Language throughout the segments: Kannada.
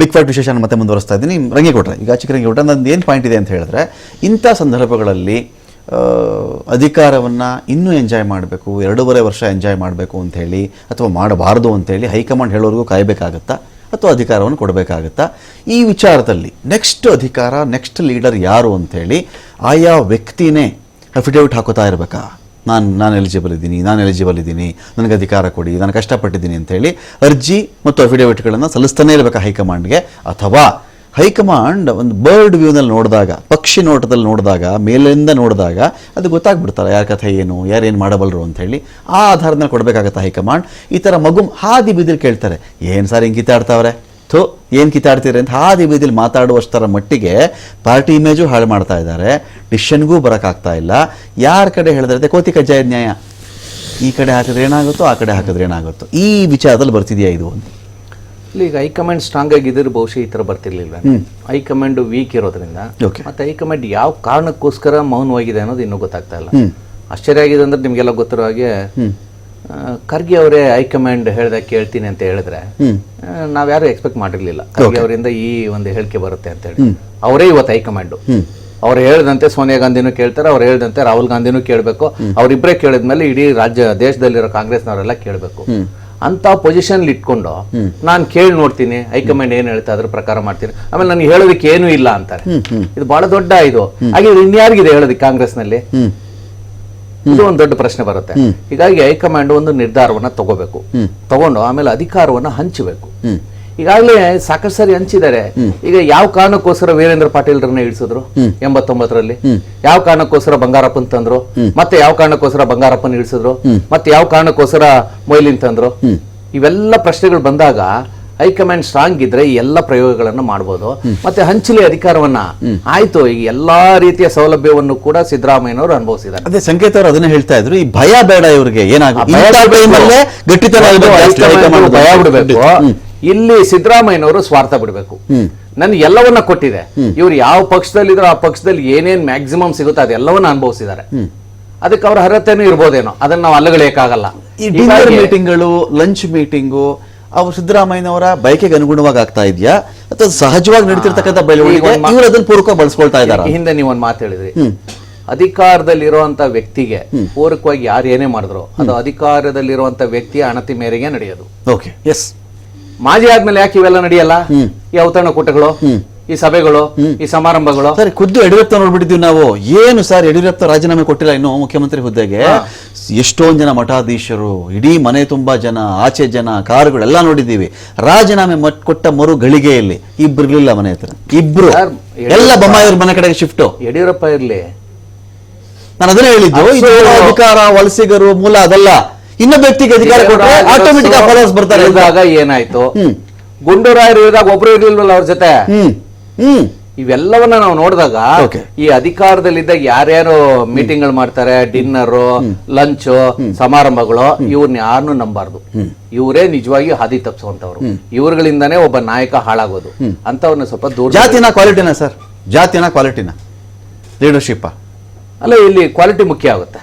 ಬಿಗ್ ಫೈಟ್ ವಿಶೇಷ ಮತ್ತೆ ಮುಂದುವರಿಸ್ತಾ ಇದ್ದೀನಿ. ರಂಗೇಗೌಡ್ರೆ ಈಗ ಚಿಕ್ಕರಂಗೇಗೌಡ್ರೆ ನಂದು ಏನು ಪಾಯಿಂಟ್ ಇದೆ ಅಂತ ಹೇಳಿದ್ರೆ, ಇಂಥ ಸಂದರ್ಭಗಳಲ್ಲಿ ಅಧಿಕಾರವನ್ನು ಇನ್ನೂ ಎಂಜಾಯ್ ಮಾಡಬೇಕು, ಎರಡೂವರೆ ವರ್ಷ ಎಂಜಾಯ್ ಮಾಡಬೇಕು ಅಂತ ಹೇಳಿ, ಅಥವಾ ಮಾಡಬಾರ್ದು ಅಂತೇಳಿ ಹೈಕಮಾಂಡ್ ಹೇಳೋರಿಗೂ ಕಾಯಬೇಕಾಗತ್ತಾ? ಅಥವಾ ಅಧಿಕಾರವನ್ನು ಕೊಡಬೇಕಾಗತ್ತಾ? ಈ ವಿಚಾರದಲ್ಲಿ ನೆಕ್ಸ್ಟ್ ಅಧಿಕಾರ ನೆಕ್ಸ್ಟ್ ಲೀಡರ್ ಯಾರು ಅಂಥೇಳಿ ಆಯಾ ವ್ಯಕ್ತಿನೇ ಅಫಿಡೇವಿಟ್ ಹಾಕೋತಾ ಇರಬೇಕಾ? ನಾನು ನಾನು ಎಲಿಜಿಬಲ್ ಇದ್ದೀನಿ, ನಾನು ಎಲಿಜಿಬಲ್ ಇದ್ದೀನಿ, ನನಗೆ ಅಧಿಕಾರ ಕೊಡಿ, ನಾನು ಕಷ್ಟಪಟ್ಟಿದ್ದೀನಿ ಅಂತೇಳಿ ಅರ್ಜಿ ಮತ್ತು ಅಫಿಡೇವಿಟ್ಗಳನ್ನು ಸಲ್ಲಿಸ್ತಾನೇ ಇರಬೇಕು ಹೈಕಮಾಂಡ್ಗೆ. ಅಥವಾ ಹೈಕಮಾಂಡ್ ಒಂದು ಬರ್ಡ್ ವ್ಯೂನಲ್ಲಿ ನೋಡಿದಾಗ, ಪಕ್ಷಿ ನೋಟದಲ್ಲಿ ನೋಡಿದಾಗ, ಮೇಲಿಂದ ನೋಡಿದಾಗ ಅದು ಗೊತ್ತಾಗ್ಬಿಡ್ತಾರೆ ಯಾರ ಕಥೆ ಏನು, ಯಾರು ಏನು ಮಾಡಬಲ್ಲರು ಅಂಥೇಳಿ ಆ ಆಧಾರದ ಮೇಲೆ ಕೊಡಬೇಕಾಗತ್ತೆ ಹೈಕಮಾಂಡ್. ಈ ಥರ ಮಗು ಹಾದಿ ಬಿದ್ದಿರು ಕೇಳ್ತಾರೆ, ಏನು ಸರ್ ಹಿಂಗೆ ಕಿತ್ತಾಡ್ತಾವ್ರೆ? ಥು ಏನು ಕಿತ್ತಾಡ್ತೀರಿ ಅಂತ ಹಾದಿ ಬೀದಿಲಿ ಮಾತಾಡುವಷ್ಟರ ಮಟ್ಟಿಗೆ ಪಾರ್ಟಿ ಇಮೇಜು ಹಾಳು ಮಾಡ್ತಾ ಇದ್ದಾರೆ. ಡಿಶನ್ಗೂ ಬರೋಕ್ಕಾಗ್ತಾ ಇಲ್ಲ. ಯಾರ ಕಡೆ ಹೇಳಿದ್ರೆ ಕೋತಿ ಕಜ್ಜಾಯ ನ್ಯಾಯ. ಈ ಕಡೆ ಹಾಕಿದ್ರೆ ಏನಾಗುತ್ತೋ ಆ ಕಡೆ ಹಾಕಿದ್ರೆ ಏನಾಗುತ್ತೋ. ಈ ವಿಚಾರದಲ್ಲಿ ಬರ್ತಿದೆಯಾ ಇದು ಅಂತ? ಇಲ್ಲಿ ಈಗ ಹೈಕಮಾಂಡ್ ಸ್ಟ್ರಾಂಗ್ ಆಗಿದ್ದರೂ ಬಹುಶಃ ಈ ಥರ ಬರ್ತಿರ್ಲಿಲ್ಲ. ಹೈಕಮಾಂಡ್ ವೀಕ್ ಇರೋದ್ರಿಂದ. ಮತ್ತೆ ಹೈಕಮಾಂಡ್ ಯಾವ ಕಾರಣಕ್ಕೋಸ್ಕರ ಮೌನವಾಗಿದೆ ಅನ್ನೋದು ಇನ್ನೂ ಗೊತ್ತಾಗ್ತಾ ಇಲ್ಲ. ಆಶ್ಚರ್ಯ ಆಗಿದೆ ಅಂದ್ರೆ ನಿಮ್ಗೆಲ್ಲ ಗೊತ್ತಿರೋ ಹಾಗೆ ಖರ್ಗೆ ಅವರೇ ಹೈಕಮಾಂಡ್ ಹೇಳ್ದಾಗ ಕೇಳ್ತೀನಿ ಅಂತ ಹೇಳಿದ್ರೆ ನಾವ್ಯಾರು ಎಕ್ಸ್ಪೆಕ್ಟ್ ಮಾಡಿರ್ಲಿಲ್ಲ. ಖರ್ಗೆ ಅವರಿಂದ ಈ ಒಂದು ಹೇಳಿಕೆ ಬರುತ್ತೆ ಅಂತ ಹೇಳಿ. ಅವರೇ ಇವತ್ತು ಹೈಕಮಾಂಡ್ ಅವ್ರು ಹೇಳ್ದಂತೆ ಸೋನಿಯಾ ಗಾಂಧಿನೂ ಕೇಳ್ತಾರೆ ಅವ್ರು ಹೇಳ್ದಂತೆ ರಾಹುಲ್ ಗಾಂಧಿನೂ ಕೇಳಬೇಕು. ಅವರಿಬ್ಬರೇ ಕೇಳಿದ್ಮೇಲೆ ಇಡೀ ರಾಜ್ಯ ದೇಶದಲ್ಲಿರೋ ಕಾಂಗ್ರೆಸ್ನವರೆಲ್ಲ ಕೇಳಬೇಕು. ಅಂತ ಪೊಸಿಷನ್ ಇಟ್ಕೊಂಡು ನಾನು ಕೇಳಿ ನೋಡ್ತೀನಿ ಹೈಕಮಾಂಡ್ ಏನ್ ಹೇಳ್ತಾ ಅದ್ರ ಪ್ರಕಾರ ಮಾಡ್ತೀನಿ. ಆಮೇಲೆ ನನಗೆ ಹೇಳೋದಕ್ಕೆ ಏನೂ ಇಲ್ಲ ಅಂತಾರೆ. ಇದು ಬಹಳ ದೊಡ್ಡ ಇದು. ಹಾಗೆ ಇನ್ಯಾರಿಗಿದೆ ಹೇಳೋದಕ್ಕೆ ಕಾಂಗ್ರೆಸ್ನಲ್ಲಿ? ಇದು ಒಂದು ದೊಡ್ಡ ಪ್ರಶ್ನೆ ಬರುತ್ತೆ. ಹೀಗಾಗಿ ಹೈಕಮಾಂಡ್ ಒಂದು ನಿರ್ಧಾರವನ್ನ ತಗೋಬೇಕು. ತಗೊಂಡು ಆಮೇಲೆ ಅಧಿಕಾರವನ್ನ ಹಂಚಬೇಕು. ಈಗಾಗಲೇ ಸಾಕಷ್ಟು ಸರಿ ಹಂಚಿದ್ದಾರೆ. ಈಗ ಯಾವ ಕಾರಣಕ್ಕೋಸ್ಕರ ವೀರೇಂದ್ರ ಪಾಟೀಲ್ರನ್ನ ಇಳಿಸಿದ್ರು? ಎಂಬತ್ತೊಂಬತ್ತರಲ್ಲಿ? ಯಾವ ಕಾರಣಕ್ಕೋಸ್ಕರ ಬಂಗಾರಪ್ಪನ್ ತಂದ್ರು? ಮತ್ತೆ ಯಾವ ಕಾರಣಕ್ಕೋಸ್ಕರ ಬಂಗಾರಪ್ಪನ್ ಇಳಿಸಿದ್ರು? ಮತ್ತೆ ಯಾವ ಕಾರಣಕ್ಕೋಸ್ಕರ ಮೊಯ್ಲಿನ್ ತಂದ್ರು? ಇವೆಲ್ಲ ಪ್ರಶ್ನೆಗಳು ಬಂದಾಗ ಹೈಕಮಾಂಡ್ ಸ್ಟ್ರಾಂಗ್ ಇದ್ರೆ ಈ ಎಲ್ಲ ಪ್ರಯೋಗಗಳನ್ನು ಮಾಡಬಹುದು ಮತ್ತೆ ಹಂಚಲಿ ಅಧಿಕಾರವನ್ನ ಆಯ್ತು ಈ ಎಲ್ಲಾ ರೀತಿಯ ಸೌಲಭ್ಯವನ್ನು ಕೂಡ ಸಿದ್ದರಾಮಯ್ಯನವರು ಅನುಭವಿಸಿದ್ದಾರೆ. ಅದೇ ಸಂಕೇತ ಅವರು ಅದನ್ನ ಹೇಳ್ತಾ ಇದ್ರು ಈ ಭಯ ಬೇಡ ಇವರಿಗೆ ಏನಾಗುತ್ತೆ ಭಯ ಬಿಡಬೇಕು. ಇಲ್ಲಿ ಸಿದ್ದರಾಮಯ್ಯನವರು ಸ್ವಾರ್ಥ ಬಿಡಬೇಕು. ನನ್ ಎಲ್ಲವನ್ನ ಕೊಟ್ಟಿದೆ. ಇವ್ರು ಯಾವ ಪಕ್ಷದಲ್ಲಿದ್ರು ಆ ಪಕ್ಷದಲ್ಲಿ ಏನೇನ್ ಮ್ಯಾಕ್ಸಿಮಮ್ ಸಿಗುತ್ತೆ ಅದೆಲ್ಲವನ್ನ ಅನುಭವಿಸಿದ್ದಾರೆ. ಅದಕ್ಕೆ ಅವ್ರ ಅರ್ಹತೆನೂ ಇರ್ಬೋದೇನೋ. ಅದನ್ನ ನಾವು ಅಲ್ಲಗಳೇಕಾಗಲ್ಲ ಈ ಡಿನ್ನರ್ ಹೀಗಾಗಿ ಮೀಟಿಂಗ್ಗಳು ಲಂಚ್ ಮೀಟಿಂಗು ಅವು ಸಿದ್ದರಾಮಯ್ಯನವರ ಬಯಕೆಗೆ ಅನುಗುಣವಾಗಿ ಆಗ್ತಾ ಇದೆಯಾ? ಅಥವಾ ಸಹಜವಾಗಿ ನಡೀತಿರ್ತಕ್ಕಂಥ ಬೆಳವಣಿಗೆ ಇವರು ಅದನ್ನ ಪೂರ್ವಕ ಬಳಸ್ಕೊಳ್ತಾ ಇದ್ದಾರೆ? ಹಿಂದೆ ನೀವು ಒಂದು ಮಾತು ಹೇಳಿದ್ರಿ. ಅಧಿಕಾರದಲ್ಲಿರುವಂತ ವ್ಯಕ್ತಿಗೆ ಪೂರಕವಾಗಿ ಯಾರು ಏನೇ ಮಾಡಿದ್ರು ಅದು ಅಧಿಕಾರದಲ್ಲಿರುವಂತ ವ್ಯಕ್ತಿಯ ಅಣತಿ ಮೇರೆಗೆ ನಡೆಯೋದು. ಓಕೆ. ಎಸ್ ಮಾಜಿ ಆದ್ಮೇಲೆ ಯಾಕೆ ಇವೆಲ್ಲ ನಡೆಯಲ್ಲ? ಈ ಔತಣಕೂಟಗಳು ಈ ಸಭೆಗಳು ಈ ಸಮಾರಂಭಗಳು. ಸರಿ ಖುದ್ದು ಯಡಿಯೂರಪ್ಪ ನೋಡ್ಬಿಟ್ಟಿದ್ವಿ ನಾವು. ಏನು ಸರ್ ಯಡಿಯೂರಪ್ಪ ರಾಜೀನಾಮೆ ಕೊಟ್ಟಿಲ್ಲ ಇನ್ನು ಮುಖ್ಯಮಂತ್ರಿ ಹುದ್ದೆಗೆ? ಎಷ್ಟೊಂದ್ ಜನ ಮಠಾಧೀಶರು ಇಡೀ ಮನೆ ತುಂಬಾ ಜನ ಆಚೆ ಜನ ಕಾರುಗಳೆಲ್ಲ ನೋಡಿದ್ದೀವಿ. ರಾಜೀನಾಮೆ ಮಟ್- ಕೊಟ್ಟ ಮರು ಗಳಿಗೆಯಲ್ಲಿ ಇಬ್ರು ಇರಲಿಲ್ಲ ಮನೆ ಹತ್ರ. ಇಬ್ರು. ಎಲ್ಲ ಬೊಮ್ಮಾಯಿಯವ್ರ ಮನೆ ಕಡೆಗೆ ಶಿಫ್ಟ್. ಯಡಿಯೂರಪ್ಪ ಇರಲಿ. ನಾನು ಅದನ್ನೇ ಹೇಳಿದ್ದು ಇದು ಅಧಿಕಾರ ವಲಸಿಗರು ಮೂಲ ಅದಲ್ಲ. ಇನ್ನೊಬ್ಬ ವ್ಯಕ್ತಿಗೆ ಅಧಿಕಾರ ಕೊಟ್ಟರೆ ಆಟೋಮೆಟಿಕ್ ಫಾಲೋವರ್ಸ್ ಬರ್ತಾರೆ ಇವಾಗ ಏನಾಯ್ತು. ಗುಂಡೂರಾಯರು ಇವಾಗ ಒಬ್ರು ಇರ್ಲಿಲ್ವಲ್ಲ ಅವ್ರ ಜೊತೆ? ಹ್ಮ್. ಹ್ಮ್. ಇವೆಲ್ಲವನ್ನ ನಾವು ನೋಡಿದಾಗ. ಈ ಅಧಿಕಾರದಲ್ಲಿದ್ದ ಯಾರ್ಯಾರು ಮೀಟಿಂಗ್ಗಳು ಮಾಡ್ತಾರೆ ಡಿನ್ನರ್ ಲಂಚ್ ಸಮಾರಂಭಗಳು ಇವ್ರನ್ನ ಯಾರನ್ನು ನಂಬಾರ್ದು. ಇವರೇ ನಿಜವಾಗಿ ಹಾದಿ ತಪ್ಪಿಸುವಂತವ್ರು ಇವ್ರುಗಳಿಂದಾನೇ ಒಬ್ಬ ನಾಯಕ ಹಾಳಾಗೋದು. ಅಂತವ್ರನ್ನ ಸ್ವಲ್ಪ ದೂರ ಜಾತಿನ ಕ್ವಾಲಿಟಿನ ಸರ್ ಜಾತಿನ ಕ್ವಾಲಿಟಿನ ಲೀಡರ್ಶಿಪ್ ಅಲ್ಲ ಇಲ್ಲಿ ಕ್ವಾಲಿಟಿ ಮುಖ್ಯ ಆಗುತ್ತೆ.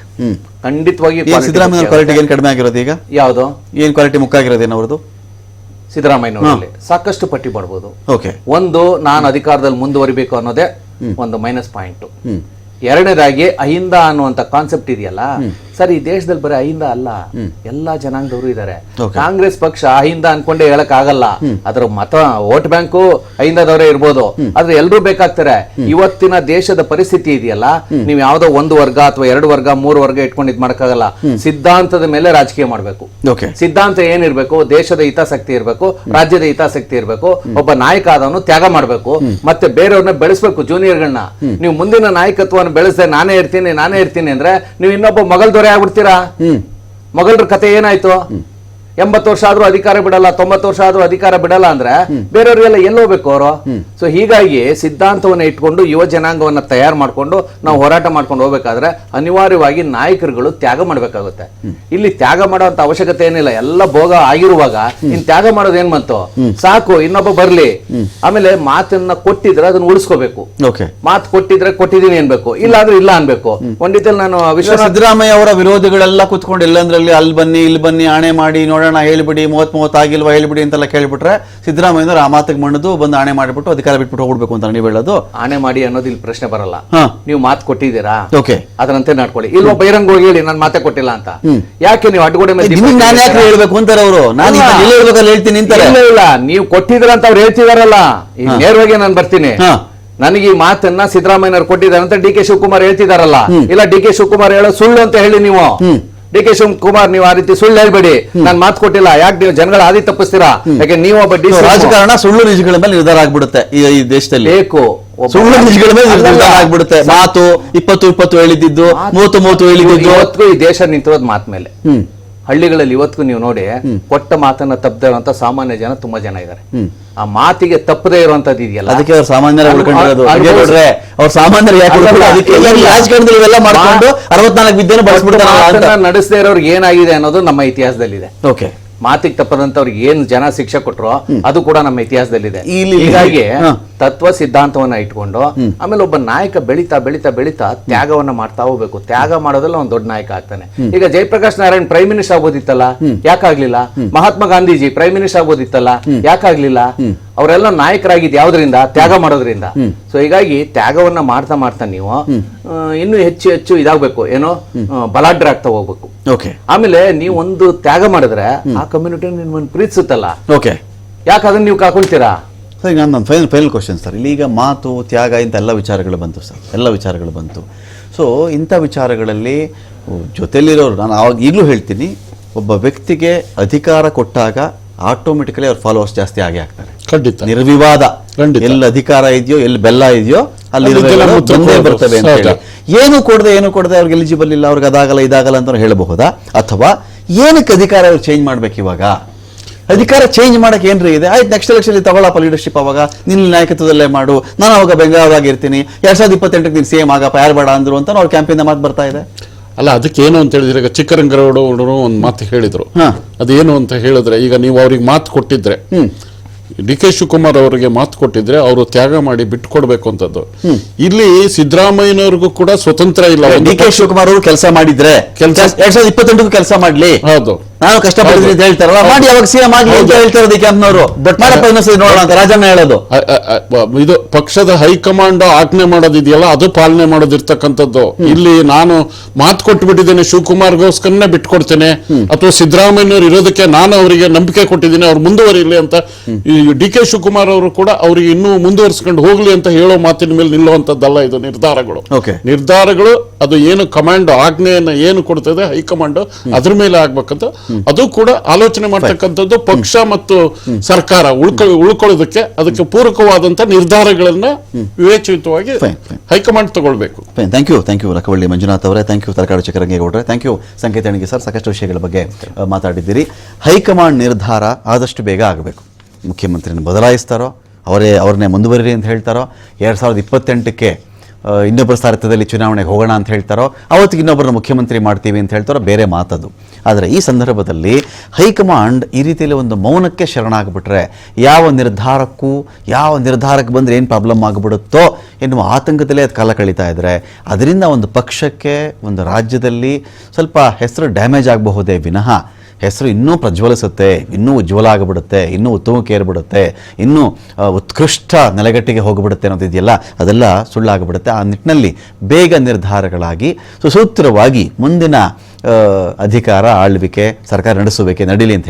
ಖಂಡಿತವಾಗಿ ಸಿದ್ದರಾಮಯ್ಯ ಕ್ವಾಲಿಟಿ ಏನ್ ಕಡಿಮೆ ಆಗಿರೋದು ಈಗ? ಯಾವುದು? ಏನ್ ಕ್ವಾಲಿಟಿ ಮುಖ್ಯ ಆಗಿರೋದೇನು ಅವ್ರದ್ದು? ಸಿದ್ದರಾಮಯ್ಯನವರಲ್ಲಿ. ಸಾಕಷ್ಟು ಪಟ್ಟಿ ಮಾಡ್ಬೋದು ಓಕೆ. ಒಂದು ನಾನು ಅಧಿಕಾರದಲ್ಲಿ ಮುಂದುವರಿಬೇಕು ಅನ್ನೋದೇ ಒಂದು ಮೈನಸ್ ಪಾಯಿಂಟ್. ಎರಡನೇದಾಗಿ ಅಹಿಂದ ಅನ್ನುವಂತ ಕಾನ್ಸೆಪ್ಟ್ ಇದೆಯಲ್ಲ ಸರ್ ಈ ದೇಶದಲ್ಲಿ ಬರೀ ಅಹಿಂದ ಅಲ್ಲ. ಎಲ್ಲಾ ಜನಾಂಗದವರು ಇದ್ದಾರೆ. ಕಾಂಗ್ರೆಸ್ ಪಕ್ಷ ಅಹಿಂದ ಅನ್ಕೊಂಡೆ ಹೇಳಕ್ ಆಗಲ್ಲ ಅದ್ರ ಮತ ವೋಟ್ ಬ್ಯಾಂಕು ಅಹಿಂದದವರೇ ಇರ್ಬೋದು. ಆದ್ರೆ ಎಲ್ರೂ ಬೇಕಾಗ್ತಾರೆ. ಇವತ್ತಿನ ದೇಶದ ಪರಿಸ್ಥಿತಿ ಇದೆಯಲ್ಲ? ನೀವು ಯಾವ್ದೋ ಒಂದು ವರ್ಗ ಅಥವಾ ಎರಡು ವರ್ಗ ಮೂರು ವರ್ಗ ಇಟ್ಕೊಂಡು ಇದ್ ಮಾಡಕ್ಕಾಗಲ್ಲ. ಸಿದ್ಧಾಂತದ ಮೇಲೆ ರಾಜಕೀಯ ಮಾಡ್ಬೇಕು. ಸಿದ್ಧಾಂತ ಏನಿರ್ಬೇಕು? ದೇಶದ ಹಿತಾಸಕ್ತಿ ಇರಬೇಕು. ರಾಜ್ಯದ ಹಿತಾಸಕ್ತಿ ಇರಬೇಕು. ಒಬ್ಬ ನಾಯಕ ಆದವನು ತ್ಯಾಗ ಮಾಡಬೇಕು. ಮತ್ತೆ ಬೇರೆಯವ್ರನ್ನ ಬೆಳೆಸ್ಬೇಕು ಜೂನಿಯರ್ಗಳನ್ನ ನೀವು ಮುಂದಿನ ನಾಯಕತ್ವವನ್ನು ಬೆಳೆಸದೆ ನಾನೇ ಇರ್ತೀನಿ ನಾನೇ ಇರ್ತೀನಿ ಅಂದ್ರೆ ನೀವು ಇನ್ನೊಬ್ಬ ಮಗಳ ದೊರೆ ಆಗ್ಬಿಡ್ತೀರಾ? ಮಗಳ ಮೊಘಲರ ಕತೆ ಏನಾಯ್ತು? ಎಂಬತ್ತು ವರ್ಷ ಆದ್ರೂ ಅಧಿಕಾರ ಬಿಡಲ್ಲ ತೊಂಬತ್ತು ವರ್ಷ ಆದ್ರೂ ಅಧಿಕಾರ ಬಿಡಲ್ಲ ಅಂದ್ರೆ ಬೇರೆಯವರಿಗೆಲ್ಲ ಎಲ್ಲಿ ಹೋಗ್ಬೇಕು ಅವರು? ಸೊ ಹೀಗಾಗಿ ಸಿದ್ಧಾಂತವನ್ನ ಇಟ್ಕೊಂಡು ಯುವ ಜನಾಂಗವನ್ನ ತಯಾರು ಮಾಡ್ಕೊಂಡು ನಾವು ಹೋರಾಟ ಮಾಡ್ಕೊಂಡು ಹೋಗ್ಬೇಕಾದ್ರೆ ಅನಿವಾರ್ಯವಾಗಿ ನಾಯಕರುಗಳು ತ್ಯಾಗ ಮಾಡಬೇಕಾಗುತ್ತೆ. ಇಲ್ಲಿ ತ್ಯಾಗ ಮಾಡುವಂತ ಅವಶ್ಯಕತೆ ಏನಿಲ್ಲ ಎಲ್ಲ ಭೋಗ ಆಗಿರುವಾಗ ಇನ್ ತ್ಯಾಗ ಮಾಡೋದು ಏನ್ ಬಂತು? ಸಾಕು ಇನ್ನೊಬ್ಬ ಬರ್ಲಿ. ಆಮೇಲೆ ಮಾತನ್ನ ಕೊಟ್ಟಿದ್ರೆ ಅದನ್ನ ಉಳಿಸ್ಕೋಬೇಕು. ಮಾತು ಕೊಟ್ಟಿದ್ರೆ ಕೊಟ್ಟಿದ್ದೀನಿ ಅನ್ಬೇಕು. ಇಲ್ಲ ಅಂದ್ರೆ ಇಲ್ಲ ಅನ್ಬೇಕು ಒಂದಿತಲ್ಲಿ ನಾನು ವಿಶ್ವ ಸಿದ್ದರಾಮಯ್ಯ ಅವರ ವಿರೋಧಿಗಳೆಲ್ಲ ಕುತ್ಕೊಂಡು ಎಲ್ಲಂದ್ರಲ್ಲಿ ಅಲ್ಲಿ ಬನ್ನಿ ಇಲ್ಲಿ ಬನ್ನಿ ಆಣೆ ಮಾಡಿ ನೋಡೋಣ ಮಾಡೋಣ ಹೇಳಿಬಿಡಿ ಮೂವತ್ತ್ ಮೂವತ್ತು ಆಗಿಲ್ವಾ ಹೇಳಿಬಿಡಿ ಅಂತೆಲ್ಲ ಕೇಳಿಬಿಟ್ರೆ ಸಿದ್ದರಾಮಯ್ಯನವರು ಆ ಮಾತಿಗೆ ಮಣ್ಣದು ಬಂದು ಆಣೆ ಮಾಡಿಬಿಟ್ಟು ಅಧಿಕಾರ ಬಿಟ್ಬಿಟ್ಟು ಹೋಗ್ಬಿಡ್ಬೇಕು ಅಂತ ನೀವು ಹೇಳೋದು. ಆಣೆ ಮಾಡಿ ಅನ್ನೋದು ಇಲ್ಲಿ ಪ್ರಶ್ನೆ ಬರಲ್ಲ. ನೀವು ಮಾತು ಕೊಟ್ಟಿದ್ದೀರಾ? ಓಕೆ. ಅದರಂತೆ ನಡ್ಕೊಳ್ಳಿ. ಇಲ್ವಾ ಬಹಿರಂಗವಾಗಿ ಹೇಳಿ ನಾನು ಮಾತೆ ಕೊಟ್ಟಿಲ್ಲ ಅಂತ? ಯಾಕೆ ನೀವು ಅಡ್ಗೋಡೆ ಮೇಲೆ ನಾನು ಯಾಕೆ? ಹೇಳ್ಬೇಕು ಅಂತಾರೆ ಅವರು. ನಾನು ಹೇಳ್ತೀನಿ ಅಂತಾರೆ. ಇಲ್ಲ ಇಲ್ಲ. ನೀವು ಕೊಟ್ಟಿದ್ರ ಅಂತ ಅವ್ರು ಹೇಳ್ತಿದಾರಲ್ಲ. ಈಗ ನೇರವಾಗಿ ನಾನು ಬರ್ತೀನಿ. ನನಗೆ ಈ ಮಾತನ್ನ ಸಿದ್ದರಾಮಯ್ಯನವ್ರು ಕೊಟ್ಟಿದ್ದಾರೆ ಅಂತ ಡಿ ಕೆ ಶಿವಕುಮಾರ್ ಹೇಳ್ತಿದಾರಲ್ಲ. ಇಲ್ಲ ಡಿ ಕೆ ಶಿವಕುಮಾರ್ ಹೇಳೋ ಸುಳ್ಳು ಅಂತ ಹೇಳಿ ನೀವು. ಡಿ ಕೆ ಶಿವಕುಮಾರ್ ನೀವು ಆ ರೀತಿ ಸುಳ್ಳು ಹೇಳ್ಬೇಡಿ. ನಾನು ಮಾತು ಕೊಟ್ಟಿಲ್ಲ. ಯಾಕೆ ನೀವು ಜನಗಳ ಆದಿ ತಪ್ಪಿಸ್ತೀರಾ? ಯಾಕೆ ನೀವು ಒಬ್ಬ ಡಿ ರಾಜಕಾರಣ ಸುಳ್ಳು ನಿಜಗಳ ಮೇಲೆ ನಿರ್ಧಾರ ಆಗ್ಬಿಡುತ್ತೆ ಈ ದೇಶದಲ್ಲಿ. ಬೇಕು. ಸುಳ್ಳು ನಿಜಗಳ ಮೇಲೆ. ನಿರ್ಧಾರ ಆಗ್ಬಿಡುತ್ತೆ. ಮಾತು ಇಪ್ಪತ್ತು ಇಪ್ಪತ್ತು ಹೇಳಿದ್ದು ಮೂವತ್ತು ಮೂವತ್ತು ಹೇಳಿದ್ದು. ಈ ದೇಶ ನಿಂತಿರೋದು ಮಾತ್ ಮೇಲೆ ಹಳ್ಳಿಗಳಲ್ಲಿ ಇವತ್ತು ನೀವು ನೋಡಿ ಕೊಟ್ಟ ಮಾತನ್ನ ತಪ್ಪದಂತ ಇರುವಂತ ಸಾಮಾನ್ಯ ಜನ ತುಂಬಾ ಜನ ಇದ್ದಾರೆ ಆ ಮಾತಿಗೆ ತಪ್ಪದೇ ಇರುವಂತದ್ದು ಇದೆಯಲ್ಲ? ಅದಕ್ಕೆ ಅವ್ರು ಸಾಮಾನ್ಯರ ಉಳ್ಕೊಂಡಿರೋದು. ಅವ್ರು ಸಾಮಾನ್ಯರು ಇಲ್ಲ, ರಾಜಕಾರಣದಲ್ಲಿ ಮಾಡ್ಕೊಂಡು ಅರವತ್ನಾಲ್ಕು ವಿದ್ಯೆನ ನಡೆಸದೇ ಇರೋರ್ಗೆ ಏನಾಗಿದೆ ಅನ್ನೋದು ನಮ್ಮ ಇತಿಹಾಸದಲ್ಲಿದೆ. ಓಕೆ. ಮಾತಿಗೆ ತಪ್ಪದಂತವ್ರಿಗೆ ಏನು ಜನ ಶಿಕ್ಷೆ ಕೊಟ್ಟರು ಅದು ಕೂಡ ನಮ್ಮ ಇತಿಹಾಸದಲ್ಲಿದೆ. ಇದೆ ಹೀಗಾಗಿ ತತ್ವ ಸಿದ್ಧಾಂತವನ್ನ ಇಟ್ಕೊಂಡು ಆಮೇಲೆ ಒಬ್ಬ ನಾಯಕ ಬೆಳಿತಾ ಬೆಳಿತಾ ಬೆಳಿತಾ ತ್ಯಾಗವನ್ನ ಮಾಡ್ತಾ ಹೋಗ್ಬೇಕು. ತ್ಯಾಗ ಮಾಡೋದ್ರಲ್ಲಿ ಒಂದು ದೊಡ್ಡ ನಾಯಕ ಆಗ್ತಾನೆ. ಈಗ ಜಯಪ್ರಕಾಶ್ ನಾರಾಯಣ್ ಪ್ರೈಮ್ ಮಿನಿಸ್ಟರ್ ಆಗೋದಿತ್ತಲ್ಲ? ಯಾಕಾಗ್ಲಿಲ್ಲ? ಮಹಾತ್ಮ ಗಾಂಧೀಜಿ ಪ್ರೈಮ್ ಮಿನಿಸ್ಟರ್ ಆಗೋದಿತ್ತಲ್ಲ? ಯಾಕಾಗ್ಲಿಲ್ಲ? ಅವರೆಲ್ಲ ನಾಯಕರಾಗಿದ್ದು ಯಾವ್ದ್ರಿಂದ? ತ್ಯಾಗ ಮಾಡೋದ್ರಿಂದ. ಸೊ ಹೀಗಾಗಿ ತ್ಯಾಗವನ್ನ ಮಾಡ್ತಾ ಮಾಡ್ತಾ ನೀವು ಇನ್ನೂ ಹೆಚ್ಚು ಹೆಚ್ಚು ಇದಾಗಬೇಕು. ಏನೋ ಬಲಾಢ್ರ ಆಗ್ತಾ ಹೋಗ್ಬೇಕು. ಓಕೆ ಆಮೇಲೆ ನೀವು ಒಂದು ತ್ಯಾಗ ಮಾಡಿದ್ರೆ ಆ ಕಮ್ಯುನಿಟಿ ನಿಮ್ಮನ್ನು ಪ್ರೀತಿಸುತ್ತಲ್ಲ ಓಕೆ ಯಾಕೆ ಅದನ್ನ ನೀವು ಕಾಕೊಳ್ತೀರಾ? ಸರ್ ಈಗ ನನ್ನ ಫೈನಲ್ ಫೈನಲ್ ಕ್ವಶನ್ ಸರ್ ಇಲ್ಲಿ ಈಗ ಮಾತು ತ್ಯಾಗ ಇಂಥ ಎಲ್ಲ ವಿಚಾರಗಳು ಬಂತು ಸರ್ ಎಲ್ಲ ವಿಚಾರಗಳು ಬಂತು. ಸೊ ಇಂಥ ವಿಚಾರಗಳಲ್ಲಿ ಜೊತೆಲಿರೋರು ನಾನು ಆವಾಗ ಈಗಲೂ ಹೇಳ್ತೀನಿ ಒಬ್ಬ ವ್ಯಕ್ತಿಗೆ ಅಧಿಕಾರ ಕೊಟ್ಟಾಗ ಆಟೋಮೆಟಿಕಲಿ ಅವ್ರ ಫಾಲೋವರ್ಸ್ ಜಾಸ್ತಿ ಆಗೇ ಆಗ್ತಾರೆ. ಖಂಡಿತ. ನಿರ್ವಿವಾದ. ಎಲ್ಲಿ ಅಧಿಕಾರ ಇದೆಯೋ ಎಲ್ಲಿ ಬೆಲ್ಲ ಇದೆಯೋ ಅಲ್ಲಿ. ಬರ್ತವೆ ಅಂತ. ಹೇಳಿ. ಏನು ಕೊಡದೆ ಏನು ಕೊಡದೆ ಅವ್ರಿಗೆ ಎಲಿಜಿಬಲ್ ಇಲ್ಲ ಅವ್ರಿಗೆ ಅದಾಗಲ್ಲ ಇದಾಗಲ್ಲ ಅಂತ ಹೇಳಬಹುದಾ? ಅಥವಾ ಏನಕ್ಕೆ ಅಧಿಕಾರ ಅವ್ರು ಚೇಂಜ್ ಮಾಡ್ಬೇಕು ಇವಾಗ? ಅಧಿಕಾರ ಚೇಂಜ್ ಮಾಡಕ್ಕೆ ಏನ್ರಿ ಇದೆ? ಆಯ್ತು ನೆಕ್ಸ್ಟ್ ಎಲೆಕ್ಷನ್ ತಗೊಳ್ಳಪ್ಪ ಲೀಡರ್ಶಿಪ್ ಅವಾಗ. ನಿನ್ನ ನಾಯಕತ್ವದಲ್ಲೇ ಮಾಡು. ನಾನು ಅವಾಗ ಬೆಂಗಳೂರಾಗಿರ್ತೀನಿ ಎರಡ್ ಸಾವಿರದ ಇಪ್ಪತ್ತೆಂಟಕ್ಕೆ ನೀನು ಸೇಮ್ ಆಗಪ್ಪ ಯಾರು ಬೇಡ ಅಂದ್ರು ಅಂತ ಅವ್ರ ಕ್ಯಾಂಪಿಂದ ಮಾತು ಬರ್ತಾ ಇದೆ. ಅಲ್ಲ ಅದಕ್ಕೆ ಏನು ಅಂತ ಹೇಳಿದ್ರೆ ಈಗ ಚಿಕ್ಕರಂಗರವರು ಒಂದು ಮಾತು ಹೇಳಿದ್ರು. ಅದೇನು ಅಂತ ಹೇಳಿದ್ರೆ ಈಗ ನೀವು ಅವ್ರಿಗೆ ಮಾತು ಕೊಟ್ಟಿದ್ರೆ ಡಿ ಕೆ ಶಿವಕುಮಾರ್ ಅವರಿಗೆ ಮಾತು ಕೊಟ್ಟಿದ್ರೆ ಅವರು ತ್ಯಾಗ ಮಾಡಿ ಬಿಟ್ಟು ಕೊಡ್ಬೇಕು ಅಂತದ್ದು. ಇಲ್ಲಿ ಸಿದ್ದರಾಮಯ್ಯನವ್ರಿಗೂ ಕೂಡ ಸ್ವತಂತ್ರ ಇಲ್ಲ. ಡಿ ಕೆ ಶಿವಕುಮಾರ್ ಅವರು ಕೆಲಸ ಮಾಡಿದ್ರೆ ಕೆಲ್ಸ- ಎರಡ್ ಸಾವಿರದ ಇಪ್ಪತ್ತೆಂಟಕ್ಕೂ ಕೆಲಸ ಮಾಡ್ಲಿ. ಹೌದು. ನಾನು ಕಷ್ಟಪಡಿದ್ರೆ ಅಂತ ಹೇಳ್ತಾರಲ್ಲ ಮಾಡಿ ಅವಾಗ ಸಿಎಂ ಆಗ್ಲಿ ಅಂತ ಹೇಳ್ತಾರೆ ಡಿ ಕ್ಯಾಂಪ್ನವರು ಬಟ್ ಮಾಡಪ್ಪ ಇನ್ನೊಂದ್ಸತಿ ನೋಡೋಣ ಅಂತ ರಾಜಣ್ಣ ಹೇಳೋದು. ಇದು ಪಕ್ಷದ ಹೈಕಮಾಂಡ್ ಆಜ್ಞೆ ಮಾಡೋದಿದೆಯಲ್ಲ ಅದು ಪಾಲನೆ ಮಾಡೋದಿರ್ತಕ್ಕಂಥದ್ದು. ಇಲ್ಲಿ ನಾನು ಮಾತು ಕೊಟ್ಟು ಬಿಟ್ಟಿದ್ದೇನೆ ಶಿವಕುಮಾರ್ಗೋಸ್ಕರನೇ ಬಿಟ್ಕೊಡ್ತೇನೆ. ಅಥವಾ ಸಿದ್ದರಾಮಯ್ಯವ್ರು ಇರೋದಕ್ಕೆ ನಾನು ಅವರಿಗೆ ನಂಬಿಕೆ ಕೊಟ್ಟಿದ್ದೀನಿ ಅವ್ರು ಮುಂದುವರಿಲಿ ಅಂತ. ಈ ಡಿ ಕೆ ಶಿವಕುಮಾರ್ ಅವರು ಕೂಡ ಅವ್ರಿಗೆ ಇನ್ನೂ ಮುಂದುವರಿಸ್ಕೊಂಡು ಹೋಗ್ಲಿ ಅಂತ ಹೇಳೋ ಮಾತಿನ ಮೇಲೆ ನಿಲ್ಲುವಂತದ್ದಲ್ಲ ಇದು ನಿರ್ಧಾರಗಳು. ನಿರ್ಧಾರಗಳು ಅದು ಏನು ಕಮಾಂಡ್ ಆಜ್ಞೆಯನ್ನು ಏನು ಕೊಡ್ತದೆ ಹೈಕಮಾಂಡ್ ಅದ್ರ ಮೇಲೆ ಆಗ್ಬೇಕಂತ ಅದು ಕೂಡ ಆಲೋಚನೆ ಮಾಡ್ತಕ್ಕಂಥದ್ದು ಪಕ್ಷ ಮತ್ತು ಸರ್ಕಾರ ಉಳ್ಕೊ ಉಳ್ಕೊಳ್ಳೋದಕ್ಕೆ ಅದಕ್ಕೆ ಪೂರಕವಾದಂತ ನಿರ್ಧಾರಗಳನ್ನ fine. ಹೈಕಮಾಂಡ್ ತಗೊಳ್ಬೇಕು. Thank you thank you Rakavalli Manjunath ಅವರೇ. ಥ್ಯಾಂಕ್ ಯು ತರಕಾಡು ಚಕ್ರಂಗೇಗೌಡ್ರೆ ಥ್ಯಾಂಕ್ ಯು ಸಂಕೇತಣಿಗೆ ಸರ್ ಸಾಕಷ್ಟು ವಿಷಯಗಳ ಬಗ್ಗೆ ಮಾತಾಡಿದ್ದೀರಿ. ಹೈಕಮಾಂಡ್ ನಿರ್ಧಾರ ಆದಷ್ಟು ಬೇಗ ಆಗಬೇಕು. ಮುಖ್ಯಮಂತ್ರಿನ ಬದಲಾಯಿಸ್ತಾರೋ ಅವರೇ ಅವ್ರನ್ನೇ ಮುಂದುವರಿರಿ ಅಂತ ಹೇಳ್ತಾರೋ ಎರಡು ಸಾವಿರದ ಇಪ್ಪತ್ತೆಂಟಕ್ಕೆ ಇನ್ನೊಬ್ಬರ ಸಾರಥ್ಯದಲ್ಲಿ ಚುನಾವಣೆಗೆ ಹೋಗೋಣ ಅಂತ ಹೇಳ್ತಾರೋ, ಅವತ್ತಿಗೆ ಇನ್ನೊಬ್ಬರನ್ನ ಮುಖ್ಯಮಂತ್ರಿ ಮಾಡ್ತೀವಿ ಅಂತ ಹೇಳ್ತಾರೋ, ಬೇರೆ ಮಾತದು. ಆದರೆ ಈ ಸಂದರ್ಭದಲ್ಲಿ ಹೈಕಮಾಂಡ್ ಈ ರೀತಿಯಲ್ಲಿ ಒಂದು ಮೌನಕ್ಕೆ ಶರಣಾಗ್ಬಿಟ್ರೆ ಯಾವ ನಿರ್ಧಾರಕ್ಕೂ, ಯಾವ ನಿರ್ಧಾರಕ್ಕೆ ಬಂದರೆ ಏನು ಪ್ರಾಬ್ಲಮ್ ಆಗಿಬಿಡುತ್ತೋ ಎನ್ನುವ ಆತಂಕದಲ್ಲೇ ಅದು ಕಾಲ ಕಳೀತಾ ಇದ್ದಾರೆ ಅದರಿಂದ ಒಂದು ಪಕ್ಷಕ್ಕೆ, ಒಂದು ರಾಜ್ಯದಲ್ಲಿ ಸ್ವಲ್ಪ ಹೆಸರು ಡ್ಯಾಮೇಜ್ ಆಗಬಹುದೇ ವಿನಃ? ಹೆಸರು ಇನ್ನೂ ಪ್ರಜ್ವಲಿಸುತ್ತೆ, ಇನ್ನೂ ಉಜ್ವಲ ಆಗಿಬಿಡುತ್ತೆ ಇನ್ನೂ ಉತ್ತಮಕ್ಕೆ ಏರ್ಬಿಡುತ್ತೆ, ಇನ್ನೂ ಉತ್ಕೃಷ್ಟ ನೆಲೆಗಟ್ಟಿಗೆ ಹೋಗಿಬಿಡುತ್ತೆ ಅನ್ನೋದು ಇದೆಯಲ್ಲ, ಅದೆಲ್ಲ ಸುಳ್ಳಾಗಿಬಿಡುತ್ತೆ. ಆ ನಿಟ್ಟಿನಲ್ಲಿ ಬೇಗ ನಿರ್ಧಾರಗಳಾಗಿ, ಸುಸೂತ್ರವಾಗಿ ಮುಂದಿನ ಅಧಿಕಾರ ಆಳ್ವಿಕೆ, ಸರ್ಕಾರ ನಡೆಸುವಿಕೆ ನಡೀಲಿ ಅಂತ